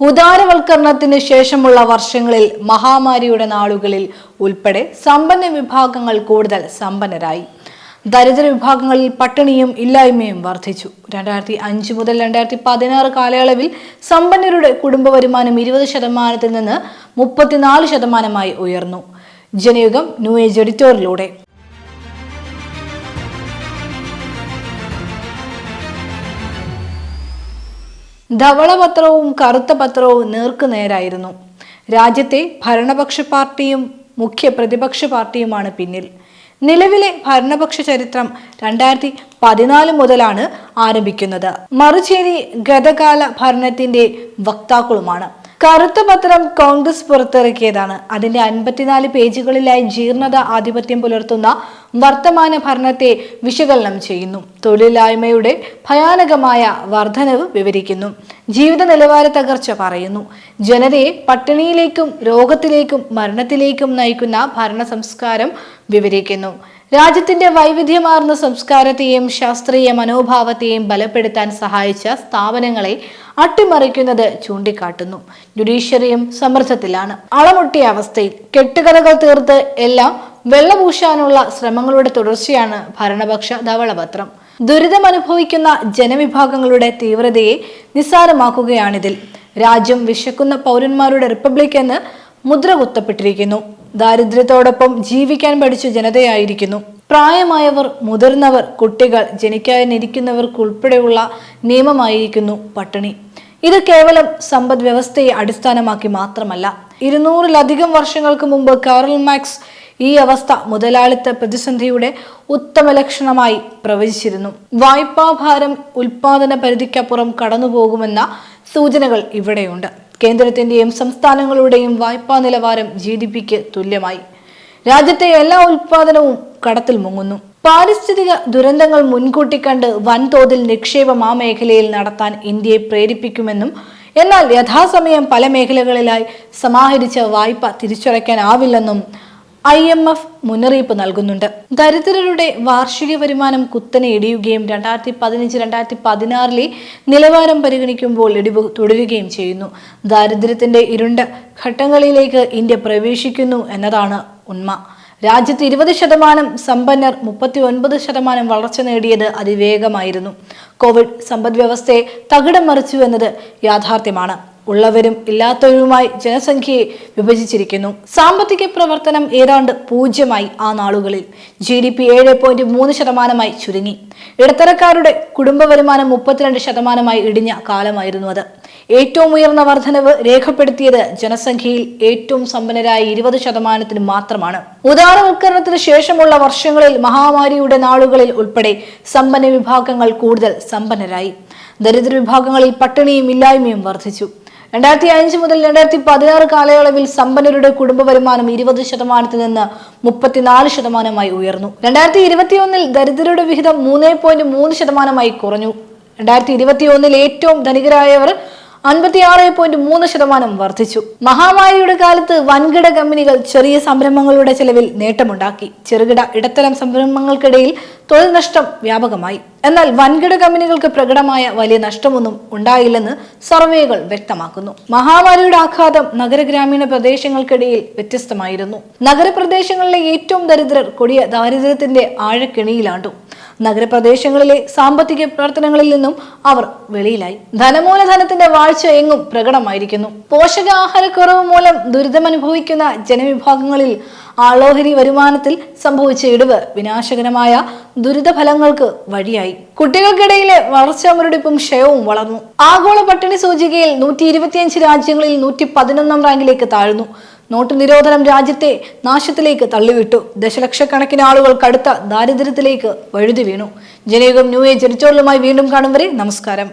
ഉദാരവൽക്കരണത്തിന് ശേഷമുള്ള വർഷങ്ങളിൽ മഹാമാരിയുടെ നാളുകളിൽ ഉൾപ്പെടെ സമ്പന്ന വിഭാഗങ്ങൾ കൂടുതൽ സമ്പന്നരായി. ദരിദ്ര വിഭാഗങ്ങളിൽ പട്ടിണിയും ഇല്ലായ്മയും വർദ്ധിച്ചു. രണ്ടായിരത്തി അഞ്ച് മുതൽ രണ്ടായിരത്തി പതിനാറ് കാലയളവിൽ സമ്പന്നരുടെ കുടുംബ വരുമാനം ഇരുപത് ശതമാനത്തിൽ നിന്ന് മുപ്പത്തിനാല് ശതമാനമായി ഉയർന്നു. ജനയുഗം ന്യൂ ഏജ് എഡിറ്റോറിലൂടെ ധവളപത്രവും കറുത്ത പത്രവും നേർക്കുനേരായിരുന്നു രാജ്യത്തെ ഭരണപക്ഷ പാർട്ടിയും മുഖ്യ പ്രതിപക്ഷ പാർട്ടിയുമാണ് പിന്നിൽ. നിലവിലെ ഭരണപക്ഷ ചരിത്രം രണ്ടായിരത്തി പതിനാല് മുതലാണ് ആരംഭിക്കുന്നത്. മറുചേരി ഗതകാല ഭരണത്തിന്റെ വക്താക്കളുമാണ്. കറുത്ത പത്രം കോൺഗ്രസ് പുറത്തിറക്കിയതാണ്. അതിന്റെ അൻപത്തിനാല് പേജുകളിലായി ജീർണത ആധിപത്യം പുലർത്തുന്ന വർത്തമാന ഭരണത്തെ വിശകലനം ചെയ്യുന്നു. തൊഴിലില്ലായ്മയുടെ ഭയാനകമായ വർധനവ് വിവരിക്കുന്നു. ജീവിത നിലവാര തകർച്ച പറയുന്നു. ജനതയെ പട്ടിണിയിലേക്കും രോഗത്തിലേക്കും മരണത്തിലേക്കും നയിക്കുന്ന ഭരണ സംസ്കാരം വിവരിക്കുന്നു. രാജ്യത്തിന്റെ വൈവിധ്യമാർന്ന സംസ്കാരത്തെയും ശാസ്ത്രീയ മനോഭാവത്തെയും ബലപ്പെടുത്താൻ സഹായിച്ച സ്ഥാപനങ്ങളെ അട്ടിമറിക്കുന്നത് ചൂണ്ടിക്കാട്ടുന്നു. ജുഡീഷ്യറിയും സമ്മർദ്ദത്തിലാണ്. അളമുട്ടിയ അവസ്ഥയിൽ കെട്ടുകഥകൾ തീർത്ത് എല്ലാം വെള്ളപൂശാനുള്ള ശ്രമങ്ങളുടെ തുടർച്ചയാണ് ഭരണപക്ഷ ധവളപത്രം. ദുരിതമനുഭവിക്കുന്ന ജനവിഭാഗങ്ങളുടെ തീവ്രതയെ നിസ്സാരമാക്കുകയാണിതിൽ. രാജ്യം വിശക്കുന്ന പൗരന്മാരുടെ റിപ്പബ്ലിക് എന്ന് മുദ്ര കുത്തപ്പെട്ടിരിക്കുന്നു ദാരിദ്ര്യത്തോടൊപ്പം ജീവിക്കാൻ പഠിച്ച ജനതയായിരിക്കുന്നു. പ്രായമായവർ മുതിർന്നവർ കുട്ടികൾ ജനിക്കാനിരിക്കുന്നവർക്കുൾപ്പെടെയുള്ള നിയമമായിരിക്കുന്നു പട്ടിണി. ഇത് കേവലം സമ്പദ് വ്യവസ്ഥയെ അടിസ്ഥാനമാക്കി മാത്രമല്ല. ഇരുന്നൂറിലധികം വർഷങ്ങൾക്ക് മുമ്പ് കാറൽ മാക്സ് ഈ അവസ്ഥ മുതലാളിത്ത പ്രതിസന്ധിയുടെ ഉത്തമ ലക്ഷണമായി പ്രവചിച്ചിരുന്നു. വായ്പാഭാരം ഉൽപാദന പരിധിക്കപ്പുറം കടന്നുപോകുമെന്ന സൂചനകൾ ഇവിടെയുണ്ട്. കേന്ദ്രത്തിന്റെയും സംസ്ഥാനങ്ങളുടെയും വായ്പാ നിലവാരം ജി ഡി പിക്ക് തുല്യമായി. രാജ്യത്തെ എല്ലാ ഉൽപാദനവും കടത്തിൽ മുങ്ങുന്നു. പാരിസ്ഥിതിക ദുരന്തങ്ങൾ മുൻകൂട്ടി കണ്ട് വൻതോതിൽ നിക്ഷേപം ആ മേഖലയിൽ നടത്താൻ ഇന്ത്യയെ പ്രേരിപ്പിക്കുമെന്നും എന്നാൽ യഥാസമയം പല മേഖലകളിലായി സമാഹരിച്ച വായ്പ തിരിച്ചടയ്ക്കാനാവില്ലെന്നും ഐ എം എഫ് മുന്നറിയിപ്പ് നൽകുന്നുണ്ട്. ദരിദ്രരുടെ വാർഷിക വരുമാനം കുത്തനെ ഇടിയുകയും രണ്ടായിരത്തി പതിനഞ്ച് രണ്ടായിരത്തി പതിനാറിലെ നിലവാരം പരിഗണിക്കുമ്പോൾ ഇടിവ് തുടരുകയും ചെയ്യുന്നു. ദാരിദ്ര്യത്തിന്റെ ഇരുണ്ട ഘട്ടങ്ങളിലേക്ക് ഇന്ത്യ പ്രവേശിക്കുന്നു എന്നതാണ് ഉണ്മ. രാജ്യത്ത് ഇരുപത് ശതമാനം സമ്പന്നർ മുപ്പത്തി ഒൻപത് ശതമാനം വളർച്ച നേടിയത് അതിവേഗമായിരുന്നു. കോവിഡ് സമ്പദ് വ്യവസ്ഥയെ തകിടം മറിച്ചു എന്നത് യാഥാർത്ഥ്യമാണ്. ഉള്ളവരും ഇല്ലാത്തവരുമായി ജനസംഖ്യയെ വിഭജിച്ചിരിക്കുന്നു. സാമ്പത്തിക പ്രവർത്തനം ഏതാണ്ട് പൂജ്യമായി ആ നാളുകളിൽ. ജി ഡി പി ഏഴ് പോയിന്റ് മൂന്ന് ശതമാനമായി ചുരുങ്ങി. ഇടത്തരക്കാരുടെ കുടുംബ വരുമാനം മുപ്പത്തിരണ്ട് ശതമാനമായി ഇടിഞ്ഞ കാലമായിരുന്നു അത്. ഏറ്റവും ഉയർന്ന വർധനവ് രേഖപ്പെടുത്തിയത് ജനസംഖ്യയിൽ ഏറ്റവും സമ്പന്നരായ ഇരുപത് ശതമാനത്തിന് മാത്രമാണ്. ഉദാരവൽക്കരണത്തിന് ശേഷമുള്ള വർഷങ്ങളിൽ മഹാമാരിയുടെ നാളുകളിൽ ഉൾപ്പെടെ സമ്പന്ന വിഭാഗങ്ങൾ കൂടുതൽ സമ്പന്നരായി. ദരിദ്ര വിഭാഗങ്ങളിൽ പട്ടിണിയും ഇല്ലായ്മയും വർദ്ധിച്ചു രണ്ടായിരത്തി അഞ്ച് മുതൽ രണ്ടായിരത്തി പതിനാറ് കാലയളവിൽ സമ്പന്നരുടെ കുടുംബ വരുമാനം ഇരുപത് ശതമാനത്തിൽ നിന്ന് മുപ്പത്തിനാല് ശതമാനമായി ഉയർന്നു. രണ്ടായിരത്തി ഇരുപത്തിയൊന്നിൽ ദരിദ്രരുടെ വിഹിതം മൂന്ന് പോയിന്റ് മൂന്ന് ശതമാനമായി കുറഞ്ഞു. രണ്ടായിരത്തി ഇരുപത്തിയൊന്നിൽ ഏറ്റവും ധനികരായവർ അൻപത്തിയാറ് പോയിന്റ് മൂന്ന് ശതമാനം വർദ്ധിച്ചു. മഹാമാരിയുടെ കാലത്ത് വൻകിട കമ്പനികൾ ചെറിയ സംരംഭങ്ങളുടെ ചെലവിൽ നേട്ടമുണ്ടാക്കി. ചെറുകിട ഇടത്തരം സംരംഭങ്ങൾക്കിടയിൽ തൊഴിൽ നഷ്ടം വ്യാപകമായി. എന്നാൽ വൻകിട കമ്പനികൾക്ക് പ്രകടമായ വലിയ നഷ്ടമൊന്നും ഉണ്ടായില്ലെന്ന് സർവേകൾ വ്യക്തമാക്കുന്നു. മഹാമാരിയുടെ ആഘാതം നഗര ഗ്രാമീണ പ്രദേശങ്ങൾക്കിടയിൽ വ്യത്യസ്തമായിരുന്നു. നഗരപ്രദേശങ്ങളിലെ ഏറ്റവും ദരിദ്രർ കൊടിയ ദാരിദ്ര്യത്തിന്റെ ആഴക്കെണിയിലാണ്ടു. നഗരപ്രദേശങ്ങളിലെ സാമ്പത്തിക പ്രവർത്തനങ്ങളിൽ നിന്നും അവർ വെളിയിലായി. ധനമൂലധനത്തിന്റെ വാഴ്ച എങ്ങും പ്രകടമായിരിക്കുന്നു. പോഷകാഹാരക്കുറവ് മൂലം ദുരിതമനുഭവിക്കുന്ന ജനവിഭാഗങ്ങളിൽ ആളോഹരി വരുമാനത്തിൽ സംഭവിച്ച ഇടിവ് വിനാശകരമായ ദുരിതഫലങ്ങൾക്ക് വഴിയായി. കുട്ടികൾക്കിടയിലെ വളർച്ചാ മുരടിപ്പും ക്ഷയവും വളർന്നു. ആഗോള പട്ടിണി സൂചികയിൽ നൂറ്റി ഇരുപത്തിയഞ്ച് രാജ്യങ്ങളിൽ നൂറ്റി പതിനൊന്നാം റാങ്കിലേക്ക് താഴ്ന്നു. നോട്ട് നിരോധനം രാജ്യത്തെ നാശത്തിലേക്ക് തള്ളിവിട്ടു. ദശലക്ഷക്കണക്കിന് ആളുകൾ കടുത്ത ദാരിദ്ര്യത്തിലേക്ക് വഴുതി വീണു. ജനയുഗം ന്യൂ ഏജ് എഡിറ്റോറിയലുമായി വീണ്ടും കാണും വരെ നമസ്കാരം.